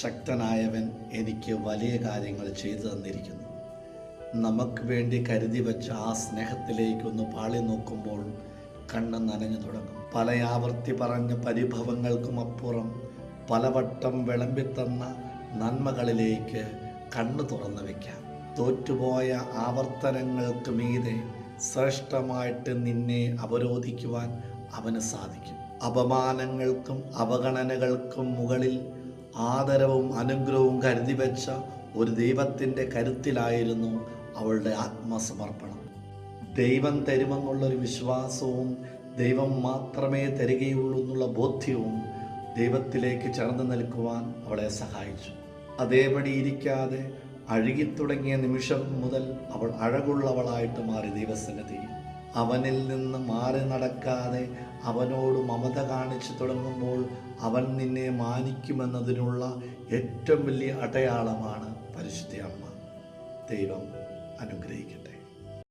ശക്തനായവൻ എനിക്ക് വലിയ കാര്യങ്ങൾ ചെയ്തു തന്നിരിക്കുന്നു. നമുക്ക് വേണ്ടി കരുതി വെച്ച ആ സ്നേഹത്തിലേക്കൊന്ന് പാളി നോക്കുമ്പോൾ കണ്ണ് നനഞ്ഞു തുടങ്ങും. പല ആവർത്തി പറഞ്ഞ പരിഭവങ്ങൾക്കും അപ്പുറം പലവട്ടം വിളമ്പിത്തന്ന നന്മകളിലേക്ക് കണ്ണു തുറന്നു വയ്ക്കാം തോറ്റുപോയ ആവർത്തനങ്ങൾക്ക് മീതെ ശ്രേഷ്ഠമായിട്ട് നിന്നെ അവരോധിക്കുവാൻ അവന് സാധിക്കും. അപമാനങ്ങൾക്കും അവഗണനകൾക്കും മുകളിൽ ആദരവും അനുഗ്രഹവും കരുതി വെച്ച ഒരു ദൈവത്തിന്റെ കരുത്തിലായിരുന്നു അവളുടെ ആത്മസമർപ്പണം. ദൈവം തരുമെന്നുള്ളൊരു വിശ്വാസവും ദൈവം മാത്രമേ തരികയുള്ളൂ എന്നുള്ള ബോധ്യവും ദൈവത്തിലേക്ക് ചേർന്ന് നിൽക്കുവാൻ അവളെ സഹായിച്ചു. അതേപടി ഇരിക്കാതെ അഴുകിത്തുടങ്ങിയ നിമിഷം മുതൽ അവൾ അഴകുള്ളവളായിട്ട് മാറി ദൈവസന്നിധിയിൽ. അവനിൽ നിന്ന് മാറി നടക്കാതെ അവനോട് മമത കാണിച്ചു തുടങ്ങുമ്പോൾ അവൻ നിന്നെ മാനിക്കുമെന്നതിനുള്ള ഏറ്റവും വലിയ അടയാളമാണ് പരിശുദ്ധ അമ്മ. ദൈവം അനുഗ്രഹിക്കട്ടെ.